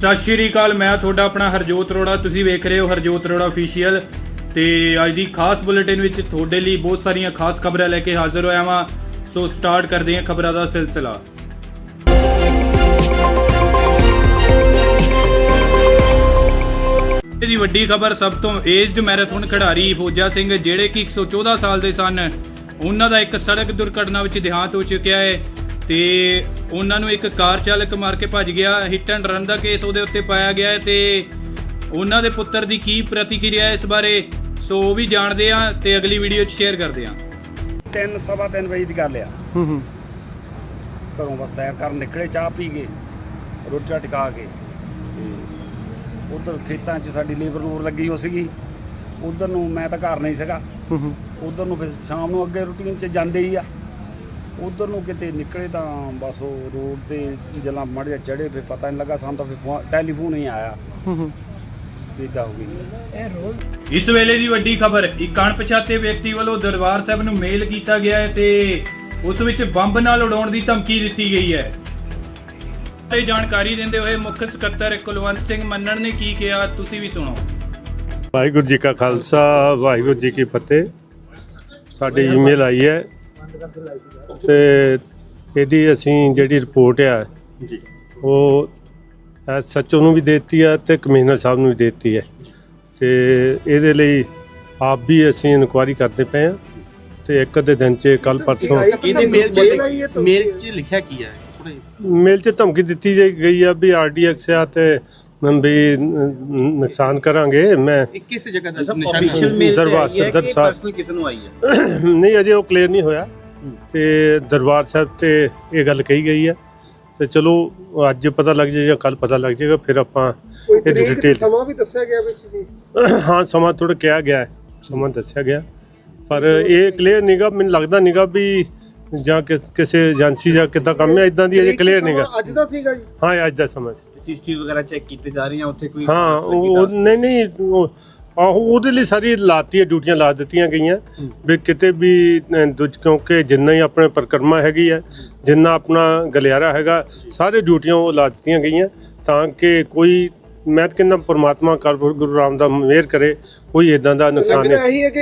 ਸਤਿ ਸ਼੍ਰੀ ਅਕਾਲ, ਮੈਂ ਤੁਹਾਡਾ ਆਪਣਾ ਹਰਜੋਤ ਰੋੜਾ ਤੁਸੀਂ ਵੇਖ ਰਹੇ ਹੋ ਹਰਜੋਤ ਅਰੋੜਾ ਅਫੀਸ਼ੀਅਲ ਤੇ ਅੱਜ ਦੀ ਖਾਸ ਬੁਲੇਟਿਨ ਵਿੱਚ ਤੁਹਾਡੇ ਲਈ ਬਹੁਤ ਸਾਰੀਆਂ ਖਾਸ ਖਬਰਾਂ ਲੈ ਕੇ ਹਾਜ਼ਰ ਹੋਇਆ ਹਾਂ ਸੋ ਸਟਾਰਟ ਕਰਦੇ ਹਾਂ ਖਬਰਾਂ ਦਾ ਸਿਲਸਿਲਾ। ਦੀ ਵੱਡੀ ਖਬਰ, ਸਭ ਤੋਂ ਏਜਡ ਮੈਰਾਥਨ ਖਿਡਾਰੀ ਫੌਜਾ ਸਿੰਘ, ਜਿਹੜੇ ਕਿ 114 ਸਾਲ ਦੇ ਸਨ, ਉਹਨਾਂ ਦਾ ਇੱਕ ਸੜਕ ਦੁਰਘਟਨਾ ਵਿੱਚ ਦੇਹਾਂਤ ਹੋ ਚੁੱਕਿਆ ਹੈ। ਤੇ ਉਹਨਾਂ ਨੂੰ ਇੱਕ ਕਾਰ ਚਾਲਕ ਮਾਰ ਕੇ ਭੱਜ ਗਿਆ। ਹਿੱਟ ਐਂਡ ਰਨ ਦਾ ਕੇਸ ਉਹਦੇ ਉੱਤੇ ਪਾਇਆ ਗਿਆ ਹੈ ਤੇ ਉਹਨਾਂ ਦੇ ਪੁੱਤਰ ਦੀ ਕੀ ਪ੍ਰਤੀਕਿਰਿਆ ਹੈ ਇਸ ਬਾਰੇ ਸੋ ਉਹ ਵੀ ਜਾਣਦੇ ਆ ਤੇ ਅਗਲੀ ਵੀਡੀਓ 'ਚ ਸ਼ੇਅਰ ਕਰਦੇ ਆ ਤਿੰਨ ਸਵਾ ਤਿੰਨ ਵਜੇ ਦੀ ਗੱਲ ਆ। ਹੂੰ ਹੂੰ। ਘਰੋਂ ਬਸ ਸੈਰ ਕਰਨ ਨਿਕਲੇ ਚਾਹ ਪੀ ਕੇ ਰੋਟੀ ਟਿਕਾ ਕੇ। ਉਧਰ ਖੇਤਾਂ 'ਚ ਸਾਡੀ ਲੇਬਰ ਲੂਰ ਲੱਗੀ ਹੋ ਸੀਗੀ। ਉਧਰ ਨੂੰ ਮੈਂ ਤਾਂ ਘਰ ਨਹੀਂ ਸੀਗਾ। ਹੂੰ ਹੂੰ। ਉਧਰ ਨੂੰ ਫਿਰ ਸ਼ਾਮ ਨੂੰ ਅੱਗੇ ਰੂਟੀਨ 'ਚ ਜਾਂਦੇ ਹੀ ਆ। ਉਧਰ ਨੂੰ ਕਿਤੇ ਨਿਕਲੇ ਤਾਂ ਬਸ ਉਹ ਰੋਡ ਤੇ ਜਲਾ ਮੜਿਆ ਚੜੇ ਫਿਰ ਪਤਾ ਨਹੀਂ ਲੱਗਾ ਸਾਨੂੰ ਤਾਂ ਫਿਰ ਫੋਨ- ਟੈਲੀਫੋਨ ਹੀ ਆਇਆ। ਹੂੰ ਹੂੰ। ਇਦਾਂ ਹੋ ਗਈ। ਇਸ ਵੇਲੇ ਦੀ ਵੱਡੀ ਖਬਰ ਇੱਕ ਅਣਪਛਾਤੇ ਵਿਅਕਤੀ ਵੱਲੋਂ ਦਰਬਾਰ ਸਾਹਿਬ ਨੂੰ ਮੇਲ ਕੀਤਾ ਗਿਆ ਹੈ ਤੇ ਉਸ ਵਿੱਚ ਬੰਬ ਨਾਲ ਉਡਾਉਣ ਦੀ ਧਮਕੀ ਦਿੱਤੀ ਗਈ ਹੈ। ਇਹ ਜਾਣਕਾਰੀ ਦਿੰਦੇ ਹੋਏ ਮੁੱਖ ਸਕੱਤਰ ਕੁਲਵੰਤ ਸਿੰਘ ਮੰਨਣ ਨੇ ਕੀ ਕਿਹਾ ਤੁਸੀਂ ਵੀ ਸੁਣੋ। ਵਾਹਿਗੁਰੂ ਜੀ ਕਾ ਖਾਲਸਾ ਵਾਹਿਗੁਰੂ ਜੀ ਕੀ ਫਤਿਹ। ਸਾਡੀ ਈਮੇਲ ਆਈ ਹੈ ਤੇ ਇਹਦੀ ਅਸੀਂ ਜਿਹੜੀ ਰਿਪੋਰਟ ਆ ਜੀ। ਉਹ ਸੱਚੋ ਨੂੰ ਵੀ ਦਿੱਤੀ ਹੈ ਤੇ ਕਮਿਸ਼ਨਰ ਸਾਹਿਬ ਨੂੰ ਵੀ ਦਿੱਤੀ ਹੈ ਤੇ ਇਹਦੇ ਲਈ ਆਪ ਵੀ ਅਸੀਂ ਇਨਕੁਆਇਰੀ ਕਰਦੇ ਪਏ ਹਾਂ ਤੇ ਇੱਕ ਅੱਧੇ ਦਿਨ ਚ ਕੱਲ ਪਰਸੋਂ ਇਹਦੇ ਮੇਲ ਚ ਮੇਲ ਚ ਲਿਖਿਆ ਕੀ ਹੈ ਥੋੜਾ ਮੇਲ ਚ ਧਮਕੀ ਦਿੱਤੀ ਜਾਈ ਗਈ ਆ ਵੀ ਆਰਡੀਐਕਸ ਆ ਤੇ ਵੀ ਨ- ਨੁਕਸਾਨ ਕਰਾਂਗੇ। ਮੈਂ ਕਿਸ ਜਗ੍ਹਾ ਦਾ ਨਿਸ਼ਾਨ ਕਿ ਸਾਹਿਬ। ਪਰਸਨਲ ਕਿਸ ਨੂੰ ਆਈ ਹੈ? ਨਹੀਂ ਅਜੇ ਉਹ ਕਲੀਅਰ ਨਹੀਂ ਹੋਇਆ। ਤੇ ਦਰਬਾਰ ਸਾਹਿਬ ਤੇ ਇਹ ਗੱਲ ਕਹੀ ਗਈ ਹੈ। ਤੇ ਚਲੋ ਅੱਜ ਪਤਾ ਲੱਗ ਜਾਏਗਾ ਕੱਲ ਪਤਾ ਲੱਗ ਜਾਏਗਾ ਫਿਰ ਆਪਾਂ ਤੇ ਡਿਟੇਲ ਸਮਾਂ ਵੀ ਦੱਸਿਆ ਗਿਆ ਵਿੱਚ ਜੀ? ਹਾਂ ਸਮਾਂ ਥੋੜਾ ਕਿਹਾ ਗਿਆ ਹੈ। ਸਮਾਂ ਦੱਸਿਆ ਗਿਆ। ਪਰ ਇਹ ਕਲੀਅਰ ਨਹੀਂਗਾ ਮੈਨੂੰ ਲੱਗਦਾ ਨਹੀਂਗਾ ਵੀ ਜਾਂ ਕਿਸੇ ਏਜੰਸੀ ਜਾਂ ਕਿੱਦਾਂ ਕੰਮ ਹੈ ਇਦਾਂ ਦੀ ਅਜੇ ਕਲੀਅਰ ਸਮਾਂ ਨਹੀਂਗਾ ਅੱਜ ਦਾ ਸੀਗਾ ਜੀ। ਹਾਂ ਅੱਜ ਦਾ ਸਮਾਂ ਸੀ। ਸੀਸੀਟੀਵੀ ਵਗੈਰਾ ਚੈੱਕ ਕੀਤੇ ਜਾ ਰਹੀਆਂ ਉੱਥੇ ਕੋਈ ਹਾਂ ਉਹ ਨਹੀਂ ਨਹੀਂ ਆਹੋ ਉਹਦੇ ਲਈ ਸਾਰੀ ਲਾਤੀ ਡਿਊਟੀਆਂ ਲਾ ਦਿੱਤੀਆਂ ਗਈਆਂ ਵੀ ਕਿਤੇ ਵੀ ਦੂਜ ਕਿਉਂਕਿ ਜਿੰਨਾ ਹੀ ਆਪਣੇ ਪਰਿਕਰਮਾ ਹੈਗੀ ਹੈ ਜਿੰਨਾ ਆਪਣਾ ਗਲਿਆਰਾ ਹੈਗਾ ਸਾਰੇ ਡਿਊਟੀਆਂ ਉਹ ਲਾ ਦਿੱਤੀਆਂ ਗਈਆਂ ਤਾਂ ਕਿ ਕੋਈ ਮੈਂ ਤਾਂ ਕਹਿੰਦਾ ਪਰਮਾਤਮਾ ਕਰ ਗੁਰੂ ਰਾਮਦਾਸ ਮਿਹਰ ਕਰੇ ਕੋਈ ਇਦਾਂ ਦਾ ਨੁਕਸਾਨ ਨਹੀਂ